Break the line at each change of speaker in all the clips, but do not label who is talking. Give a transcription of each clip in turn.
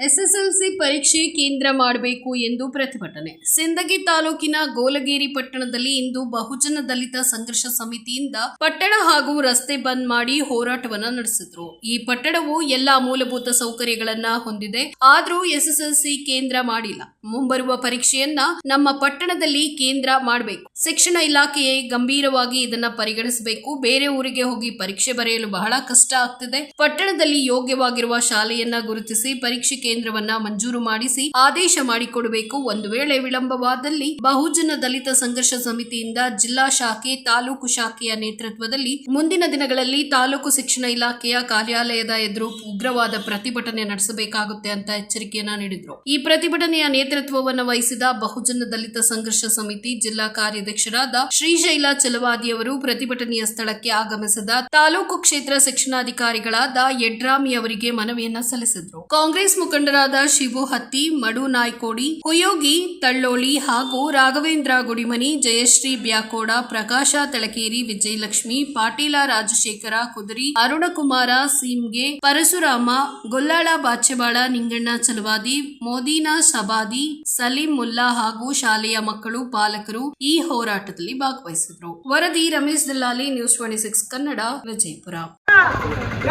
SSLC ಪರೀಕ್ಷೆ ಕೇಂದ್ರ ಮಾಡಬೇಕು ಎಂದು ಪ್ರತಿಭಟನೆ. ಸಿಂದಗಿ ತಾಲೂಕಿನ ಗೋಲಗೇರಿ ಪಟ್ಟಣದಲ್ಲಿ ಇಂದು ಬಹುಜನ ದಲಿತ ಸಂಘರ್ಷ ಸಮಿತಿಯಿಂದ ಪಟ್ಟಣ ಹಾಗೂ ರಸ್ತೆ ಬಂದ್ ಮಾಡಿ ಹೋರಾಟವನ್ನ ನಡೆಸಿದ್ರು. ಈ ಪಟ್ಟಣವು ಎಲ್ಲಾ ಮೂಲಭೂತ ಸೌಕರ್ಯಗಳನ್ನ ಹೊಂದಿದೆ. ಆದ್ರೂ ಎಸ್ಎಸ್ಎಲ್ಸಿ ಕೇಂದ್ರ ಮಾಡಿಲ್ಲ. ಮುಂಬರುವ ಪರೀಕ್ಷೆಯನ್ನ ನಮ್ಮ ಪಟ್ಟಣದಲ್ಲಿ ಕೇಂದ್ರ ಮಾಡಬೇಕು. ಶಿಕ್ಷಣ ಇಲಾಖೆಯೇ ಗಂಭೀರವಾಗಿ ಇದನ್ನ ಪರಿಗಣಿಸಬೇಕು. ಬೇರೆ ಊರಿಗೆ ಹೋಗಿ ಪರೀಕ್ಷೆ ಬರೆಯಲು ಬಹಳ ಕಷ್ಟ ಆಗ್ತಿದೆ. ಪಟ್ಟಣದಲ್ಲಿ ಯೋಗ್ಯವಾಗಿರುವ ಶಾಲೆಯನ್ನ ಗುರುತಿಸಿ ಪರೀಕ್ಷೆ ಕೇಂದ್ರವನ್ನ ಮಂಜೂರು ಮಾಡಿಸಿ ಆದೇಶ ಮಾಡಿಕೊಡಬೇಕು. ಒಂದು ವೇಳೆ ವಿಳಂಬವಾದಲ್ಲಿ ಬಹುಜನ ದಲಿತ ಸಂಘರ್ಷ ಸಮಿತಿಯಿಂದ ಜಿಲ್ಲಾ ಶಾಖೆ, ತಾಲೂಕು ಶಾಖೆಯ ನೇತೃತ್ವದಲ್ಲಿ ಮುಂದಿನ ದಿನಗಳಲ್ಲಿ ತಾಲೂಕು ಶಿಕ್ಷಣ ಇಲಾಖೆಯ ಕಾರ್ಯಾಲಯದ ಎದುರು ಉಗ್ರವಾದ ಪ್ರತಿಭಟನೆ ನಡೆಸಬೇಕಾಗುತ್ತೆ ಅಂತ ಎಚ್ಚರಿಕೆಯನ್ನ ನೀಡಿದ್ರು. ಈ ಪ್ರತಿಭಟನೆಯ ನೇತೃತ್ವವನ್ನು ವಹಿಸಿದ ಬಹುಜನ ದಲಿತ ಸಂಘರ್ಷ ಸಮಿತಿ ಜಿಲ್ಲಾ ಕಾರ್ಯಾಧ್ಯಕ್ಷರಾದ ಶ್ರೀಶೈಲ ಚಲವಾದಿಯವರು ಪ್ರತಿಭಟನೆಯ ಸ್ಥಳಕ್ಕೆ ಆಗಮಿಸಿದ ತಾಲೂಕು ಕ್ಷೇತ್ರ ಶಿಕ್ಷಣಾಧಿಕಾರಿಗಳಾದ ಯಡ್ರಾಮಿ ಅವರಿಗೆ ಮನವಿಯನ್ನ ಸಲ್ಲಿಸಿದ್ರು. ಕಾಂಗ್ರೆಸ್ ಮುಖಂಡರಾದ ಶಿವು ಹತ್ತಿ, ಮಡು ನಾಯ್ಕೋಡಿ, ಹೊಯೋಗಿ, ತಳ್ಳೋಳಿ ಹಾಗೂ ರಾಘವೇಂದ್ರ ಗುಡಿಮನಿ, ಜಯಶ್ರೀ ಬ್ಯಾಕೋಡ, ಪ್ರಕಾಶ ತಳಕೇರಿ, ವಿಜಯಲಕ್ಷ್ಮಿ, ಪಾಟೀಲ ರಾಜಶೇಖರ ಕುದುರಿ, ಅರುಣಕುಮಾರ ಸೀಮ್ಗೆ, ಪರಶುರಾಮ, ಗೊಲ್ಲಾಳ ಬಾಚೆವಾಡ ನಿಂಗಣ್ಣ ಚಲವಾದಿ, ಮೋದಿನಾ ಸಬಾದಿ ಸಲೀಂ ಮುಲ್ಲಾ ಹಾಗೂ ಶಾಲೆಯ ಮಕ್ಕಳು, ಪಾಲಕರು ಈ ಹೋರಾಟದಲ್ಲಿ ಭಾಗವಹಿಸಿದರು. ವರದಿ Ramesh Dallali, news twenty six Kannada, Vijayapura.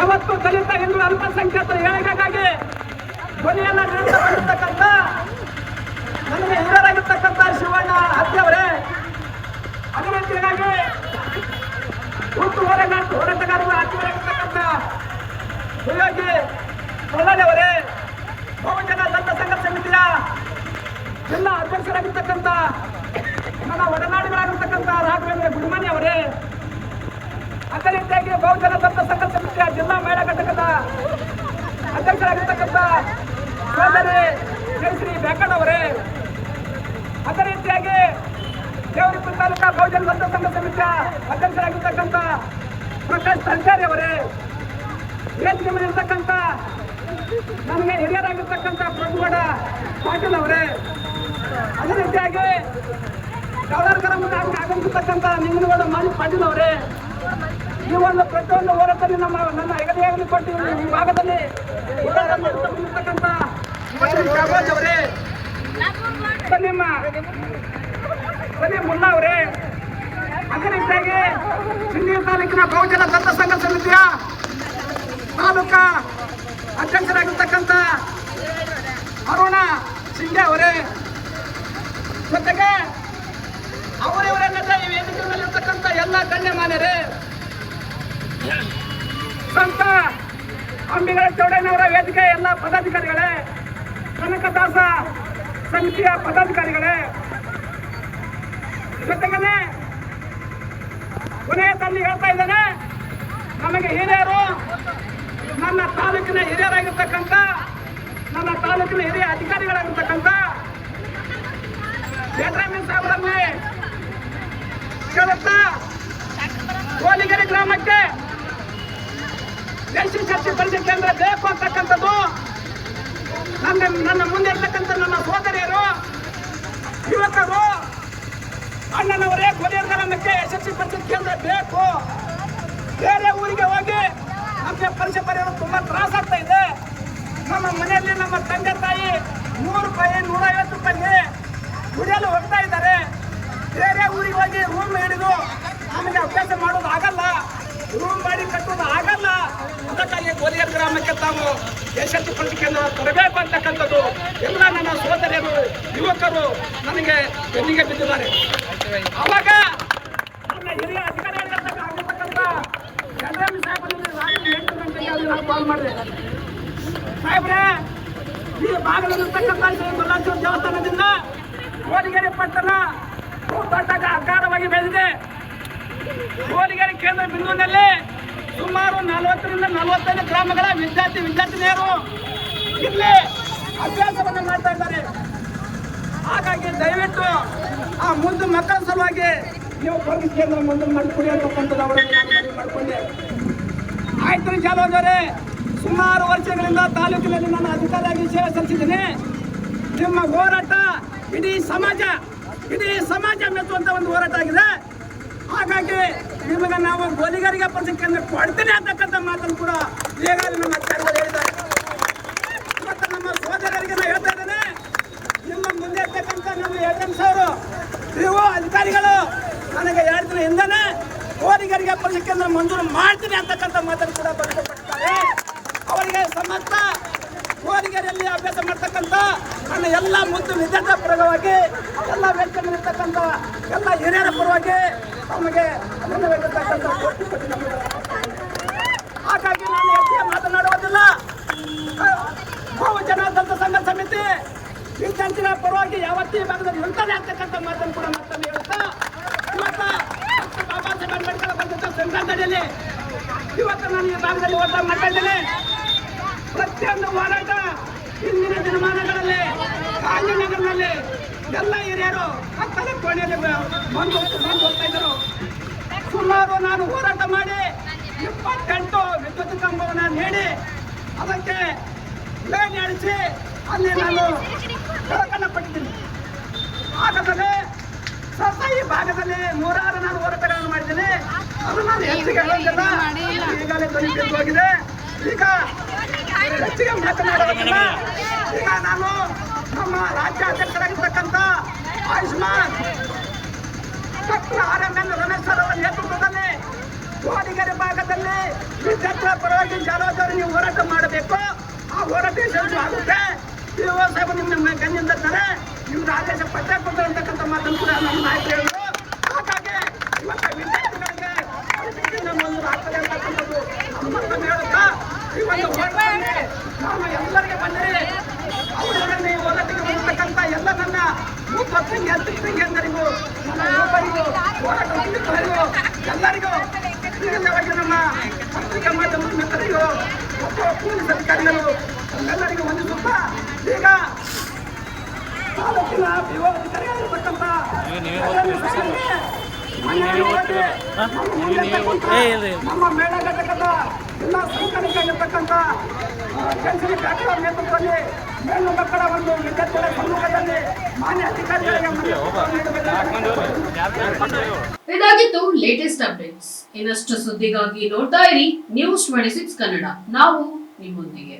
ಯಾವತ್ತು ಹಿಂದೂ ಅಲ್ಪಸಂಖ್ಯಾತರ ಏಳಿಗೆಗಾಗಿ ಧ್ವನಿಯನ್ನ ನಿರಂತರವಾಗಿರ್ತಕ್ಕಂಥ ನನಗೆ ಹಿರಿಯರಾಗಿರ್ತಕ್ಕಂಥ ಶಿವಣ್ಣ ಹತ್ಯವರೇ ಅದೇ ರೀತಿಯಾಗಿ ಹುಟ್ಟು ಹೋರಾಟ ಹೋರಾಟಗಾರರು ಹತ್ತಿರವಾಗಿರ್ತಕ್ಕಂಥ ಸುಯೋಗಿ ಅವರೇ ಬಹುಜನ ದತ್ತ ಸಂಘ ಸಮಿತಿಯ ಜಿಲ್ಲಾ ಅಧ್ಯಕ್ಷರಾಗಿರ್ತಕ್ಕಂಥ ನನ್ನ ಒಡನಾಡಿಗಳಾಗಿರ್ತಕ್ಕಂಥ ರಾಘವೇಂದ್ರ ಗುಡಿಮನಿ ಅವರೇ, ಅದೇ ರೀತಿಯಾಗಿ ಬಹುಜನ ದತ್ತ ಸಂಘ ಸಮಿತಿಯ ಜಿಲ್ಲಾ ಮಹಿಳಾ ಘಟಕದ ಅಧ್ಯಕ್ಷರಾಗಿರ್ತಕ್ಕಂಥ ಸೋದರಿ ಜಯಶ್ರೀ ಬೆಂಕಣ್ಣವರೇ ಅದೇ ರೀತಿಯಾಗಿ ದೇವರಿಪುರ ತಾಲೂಕಾ ಬಹುಜನ ದತ್ತ ಸಂಘ ಸಮಿತಿಯ ಅಧ್ಯಕ್ಷರಾಗಿರ್ತಕ್ಕಂಥ ಪ್ರಕಾಶ್ ಸಂಚಾರಿ ಅವರೇ. ವೇದಿಕೆ ನನಗೆ ಹಿರಿಯರಾಗಿರ್ತಕ್ಕಂಥ ಪ್ರಭುಗೌಡ ಪಾಟೀಲ್ ಅವರೇ. ಅದೇ ರೀತಿಯಾಗಿ ಕವಲಾರ್ಕರ ಮುಂದೆ ಆಗಮಿಸತಕ್ಕಂಥ ನಿಂಗನಗೌಡ ಮಾಜಿ ಪಾಟೀಲ್ ಅವರೇ. ಈ ಒಂದು ಪ್ರತಿಯೊಂದು ಹೋರಾಟದಲ್ಲಿ ನಮ್ಮ, ನನ್ನ ಹೆಗಲಿಯಾಗಲಿ ಕೊಟ್ಟು ಈ ಭಾಗದಲ್ಲಿ ಹೋರಾಟ ಮಾಡುತ್ತಿರ್ತಕ್ಕಂಥ ಶಾಬಾಜ್ ಅವರೇ. ಸಲೀಮ ಸಲೀಂ ಮುಲ್ಲಾ ಅವರೇ. ಅದೇ ರೀತಿಯಾಗಿ ಸಿಂಧಿ ತಾಲೂಕಿನ ಬಹುಜನ ದತ್ತ ಸಂಘ ಸಮಿತಿಯ ತಾಲೂಕಾ ಅಧ್ಯಕ್ಷರಾಗಿರ್ತಕ್ಕಂಥ ಅರುಣ ಸಿಂಗೆ ಅವರೇ. ಜೊತೆಗೆ ಅವರಿವರಲ್ಲದೆ ಈ ವೇದಿಕೆ ಮೇಲಿರ್ತಕ್ಕಂಥ ಎಲ್ಲ ಗಣ್ಯಮಾನ್ಯರೇ. ಸಂತ ಅಂಬಿಗಳ ಚೌಡಯ್ಯನವರ ವೇದಿಕೆ ಎಲ್ಲ ಪದಾಧಿಕಾರಿಗಳೇ. ಕನಕದಾಸ ಸಮಿತಿಯ ಪದಾಧಿಕಾರಿಗಳೇ. ಜೊತೆಗೇನೆ ಕೊನೆಯ ತಂದು ಹೇಳ್ತಾ ಇದ್ದೇನೆ, ನಮಗೆ ಹಿರಿಯರು ನನ್ನ ತಾಲೂಕಿನ ಹಿರಿಯರಾಗಿರ್ತಕ್ಕಂಥ, ನನ್ನ ತಾಲೂಕಿನ ಹಿರಿಯ ಅಧಿಕಾರಿಗಳಾಗಿರ್ತಕ್ಕಂಥ ಯಡ್ರಾಮಿ ಸಾಹೇಬರಲ್ಲಿ ಕೇಳುತ್ತಾ ಕೋಲಿಗೆರೆ ಗ್ರಾಮಕ್ಕೆ ಎಸ್ ಶಕ್ತಿ ಪರಿಷತ್ ಕೇಂದ್ರ ಬೇಕು ಅಂತಕ್ಕಂಥದ್ದು ನನ್ನ ನನ್ನ ಮುಂದೆ ಇರ್ತಕ್ಕಂಥ ನನ್ನ ಸೋದರಿಯರು, ಯುವಕರು, ಅಣ್ಣನವರೇ ಕೊನೆಯ ಯಶಸ್ವಿ ಪರೀಕ್ಷೆ ಕೇಂದ್ರ ಬೇಕು. ಬೇರೆ ಊರಿಗೆ ಹೋಗಿ ನಮಗೆ ಪರೀಕ್ಷೆ ಬರೆಯೋದು ತುಂಬಾ ತ್ರಾಸಾಗ್ತಾ ಇದೆ. ನಮ್ಮ ಮನೆಯಲ್ಲಿ ನಮ್ಮ ತಂದೆ ತಾಯಿ ನೂರು ರೂಪಾಯಿ, ನೂರೈವತ್ತು ರೂಪಾಯಿ ದುಡಿಯಲು ಹೋಗ್ತಾ ಇದ್ದಾರೆ. ಬೇರೆ ಊರಿಗೆ ಹೋಗಿ ರೂಮ್ ಹಿಡಿದು ನಮಗೆ ಅಭ್ಯಾಸ ಮಾಡೋದು ಆಗಲ್ಲ. ರೂಮ್ ಮಾಡಿ ಕಟ್ಟೋದು ಆಗಲ್ಲ. ಅದಕ್ಕಾಗಿ ಗೋಲಿಯರ್ ಗ್ರಾಮಕ್ಕೆ ತಾವು ಯಶಸ್ವಿ ಪಂಚಿಕೆಯನ್ನು ತರಬೇಕು ಅಂತಕ್ಕಂಥದ್ದು ಎಲ್ಲ ನನ್ನ ಸೋದರಿಯರು, ಯುವಕರು ನನಗೆ ಬೆನ್ನಿಗೆ ಬಿದ್ದಿದ್ದಾರೆ. ಅವಾಗ ನನ್ನ ಹಿರಿಯ ಅಧಿಕಾರಿಯಾಗಿರ್ತಕ್ಕಂಥ ಚಂದ್ರಮ್ಮ ಸಾಹೇಬರಿಗೆ ರಾತ್ರಿ ಈ ಭಾಗದಲ್ಲಿರ್ತಕ್ಕಂಥ ದೇವಸ್ಥಾನದಿಂದ ಕೋಲಿಗೆರೆ ಪಟ್ಟಣ ದೊಡ್ಡ ಅಕಾರವಾಗಿ ಬೆಳೆದಿದೆ. ಕೋಲಿಗೆರೆ ಕೇಂದ್ರ ಬಿಂದುವಿನಲ್ಲಿ ಸುಮಾರು ನಲವತ್ತರಿಂದ ನಲವತ್ತೈದು ಗ್ರಾಮಗಳ ವಿದ್ಯಾರ್ಥಿ ವಿದ್ಯಾರ್ಥಿನಿಯರು ಇಲ್ಲಿ ಅಭ್ಯಾಸವನ್ನು ಮಾಡ್ತಾ ಇದ್ದಾರೆ. ಹಾಗಾಗಿ ದಯವಿಟ್ಟು ಆ ಮುಂದೆ ಮಕ್ಕಳ ಸಲುವಾಗಿ ನೀವು ಪೊಲೀಸ್ ಕೇಂದ್ರ ಮುಂದೆ ಮಾಡಿಕೊಡಿ ಅಂತಕ್ಕಂಥದ್ದು ಅವರನ್ನು ಮಾಡಿಕೊಂಡೆ. ಆಯ್ತು ಸುಮಾರು ವರ್ಷಗಳಿಂದ ತಾಲೂಕಿನಲ್ಲಿ ನಾನು ಅಧಿಕಾರಿಯಾಗಿ ಸೇವೆ ಸಲ್ಲಿಸಿದ್ದೀನಿ. ನಿಮ್ಮ ಹೋರಾಟ ಇಡೀ ಸಮಾಜ ಇಡೀ ಸಮಾಜ ಮೆಚ್ಚುವಂತ ಒಂದು ಹೋರಾಟ ಆಗಿದೆ. ಹಾಗಾಗಿ ನಿಮಗೆ ನಾವು ಗೋಲಿಗರಿಗೆ ಪ್ರತಿಕ್ರಿಯೆ ಕೊಡ್ತೀನಿ ಅಂತಕ್ಕಂಥ ಮಾತನ್ನು ಕೂಡ ಈಗಾಗಲೇ ನಮ್ಮ ಅಧಿಕಾರಿಗಳು ಹೇಳಿದ್ದಾರೆ. ನಮ್ಮ ಸಹೋದರರಿಗೆ ನಾನು ಹೇಳ್ತಾ ಇದ್ದೇನೆ, ನಿಮ್ಮ ಮುಂದೆ ಇರ್ತಕ್ಕಂಥ ನಮ್ಮ ಏಜೆನ್ಸ್ ಅವರು ನೀವು ಅಧಿಕಾರಿಗಳು ನನಗೆ ಎರಡು ದಿನ ಗೋಲಿಗರಿಗೆ ಪರೀಕ್ಷೆ ಮಂಜೂರು ಮಾಡ್ತೀನಿ ಅಂತಕ್ಕಂಥ ಮಾತನ್ನು ಕೂಡ ಬರೆದುಕೊಟ್ಟಿದ್ದಾರೆ. ಅವರಿಗೆ ಸಮಸ್ತ ಕೋರಿಗೆರೆಯಲ್ಲಿ ಅಭ್ಯಾಸ ಮಾಡ್ತಕ್ಕಂಥ ನನ್ನ ಎಲ್ಲ ಮುದ್ದು ವಿದ್ಯಾರ್ಥಿ ಪರವಾಗಿ, ಎಲ್ಲ ವ್ಯಕ್ತಿಗಳಿರ್ತಕ್ಕಂಥ ಎಲ್ಲ ಹಿರಿಯರ ಪರವಾಗಿ ಕೋಟಿ ಕೋಟಿ ಹಾಗಾಗಿ ನಾನು ಹೆಚ್ಚಿಗೆ ಮಾತನಾಡುವುದಿಲ್ಲ. ಬಹುಜನ ದಂತ ಸಂಘ ಸಮಿತಿ ವಿದ್ಯಾರ್ಥಿಗಳ ಪರವಾಗಿ ಯಾವತ್ತೂ ಈ ಭಾಗದಲ್ಲಿ ನಿಲ್ತಾನೆ ಅಂತಕ್ಕಂಥ ಮಾತನ್ನು ಕೂಡ ಮತ್ತೊಮ್ಮೆ ಹೇಳ್ತಾ ಇವತ್ತು ಡಾಕ್ಟರ್ ಬಾಬಾ ಸಾಹೇಬ್ ಅಂಬೇಡ್ಕರ್ ಬಂದಂಥ ಸಂಘಟನೆಯಲ್ಲಿ ಇವತ್ತು ನಾನು ಈ ಭಾಗದಲ್ಲಿ ಹೋರಾಟ ಮಾಡ್ತಾ ಇದ್ದೇನೆ. ಪ್ರತಿಯೊಂದು ಹೋರಾಟ ಹಿಂದಿನ ದಿನಮಾನಗಳಲ್ಲಿ ಗಾಂಧಿನಗರದಲ್ಲಿ ಎಲ್ಲ ಹಿರಿಯರು ಕತ್ತಲ ಕೋಣೆಯಲ್ಲಿ ಬಂದು ಬಂದು ಸುಮಾರು ನಾನು ಹೋರಾಟ ಮಾಡಿ ಇಪ್ಪತ್ತೆಂಟು ವಿದ್ಯುತ್ ಕಂಬವನ್ನು ನೀಡಿ ಅದಕ್ಕೆ ಲೈನ್ ನಡೆಸಿ ಅಲ್ಲಿ ನಾನು ಬೆಳಕನ್ನು ಪಟ್ಟಿದ್ದೀನಿ ಭಾಗದಲ್ಲಿ ಸ್ವಲ್ಪ ಈ ಭಾಗದಲ್ಲಿ ನೂರಾರು ನಾನು ಹೋರಾಟಗಳನ್ನು ಮಾಡಿದ್ದೀನಿ. ಅದು ನಾನು ಹೆಚ್ಚಿಗೆ ಹೇಳೋದಿಲ್ಲ ಈಗಾಗಲೇ ಧ್ವನಿ ಹೋಗಿದೆ ಈಗ ಹೆಚ್ಚಿಗೆ ಮಾತನಾಡೋದಿಲ್ಲ ಈಗ ನಾನು ನಮ್ಮ ರಾಜ್ಯ ಅಧ್ಯಕ್ಷರಾಗಿರ್ತಕ್ಕಂಥ Ayushman R M N Ramesh ಅವರ ನೇತೃತ್ವದಲ್ಲಿ ಕೋಡಿಗೆರೆ ಭಾಗದಲ್ಲಿ ವಿದ್ಯಾರ್ಥಿಗಳ ಪರವಾಗಿ ಜಾಲೋದವರು ನೀವು ಹೋರಾಟ ಮಾಡಬೇಕು. ಆ ಹೋರಾಟ ಯಶಸ್ವಿ ಆಗುತ್ತೆ? ಪಿ ಓ ಸಾಹೇಬ್ ನಿಮ್ಮ ಗಣ್ಯಂದಿರ್ತಾರೆ ನಿಮ್ಗೆ ಆದೇಶ ಪತ್ರ ಕೊಡ್ತಾರೆ ಅಂತಕ್ಕಂಥ ಮಾತನ್ನು ಕೂಡ ನಮ್ಮ ನಾಯಕರು ಹೇಳಿದ್ರು. ಹಾಗಾಗಿ ಇವತ್ತು ವಿದ್ಯಾರ್ಥಿಗಳಿಗೆ ಪರಿಸ್ಥಿತಿಯಿಂದ ಮಂಜೂರು ಆಗ್ತದೆ ಅಂತಕ್ಕಂಥದ್ದು ನಮ್ಮ ಮತ್ತೊಮ್ಮೆ ಹೇಳುತ್ತಾ, ಈ ಒಂದು ನಾನು ಎಲ್ಲರಿಗೆ ಬಂದಿರಿ ಅವರೊಡನೆ ಈ ಹೋರಾಟಕ್ಕೆ ಬಂದಿರತಕ್ಕಂಥ ಎಲ್ಲ ನನ್ನ ಮೂத்த ತಂಗಿ ಎಲ್ಲರಿಗೂ ಯುವಕರಿಗೂ ಹೋರಾಟ ಎಲ್ಲರಿಗೂ ವಿಶೇಷವಾಗಿ ನಮ್ಮ ಪತ್ರಿಕಾ ಮಾಧ್ಯಮದ ಮಿತ್ರರಿಗೂ ಮತ್ತು ಪೊಲೀಸ್ ಅಧಿಕಾರಿಗಳು ಎಲ್ಲರಿಗೂ ವಂದಿಸುತ್ತಾ ಈಗ ತಾಲೂಕಿನ ವಿಭಾಗ ಅಧಿಕಾರಿಯಾಗಿರ್ತಕ್ಕಂಥ ನಮ್ಮ ಮೇಳ ಘಟಕದ ಎಲ್ಲ ಸಂಘಟನೆಗಳಿರ್ತಕ್ಕಂಥ ಕೆಂಚಲಿ ಡಾಕ್ಟರ್ ನೇತೃತ್ವದಲ್ಲಿ ಮೇಲು ಮಕ್ಕಳ ಒಂದು ವಿದ್ಯಾರ್ಥಿಗಳ ಸಮ್ಮುಖದಲ್ಲಿ ಮಾನ್ಯ ಅಧಿಕಾರಿಗಳಿಗೆ
ಇದಾಗಿತ್ತು ಲೇಟೆಸ್ಟ್ ಅಪ್ಡೇಟ್ಸ್ ಇನ್ನಷ್ಟು ಸುದ್ದಿಗಾಗಿ ನೋಡ್ತಾ ಇರಿ ನ್ಯೂಸ್ ಟ್ವೆಂಟಿ ಸಿಕ್ಸ್ ಕನ್ನಡ. ನಾವು ನಿಮ್ಮೊಂದಿಗೆ.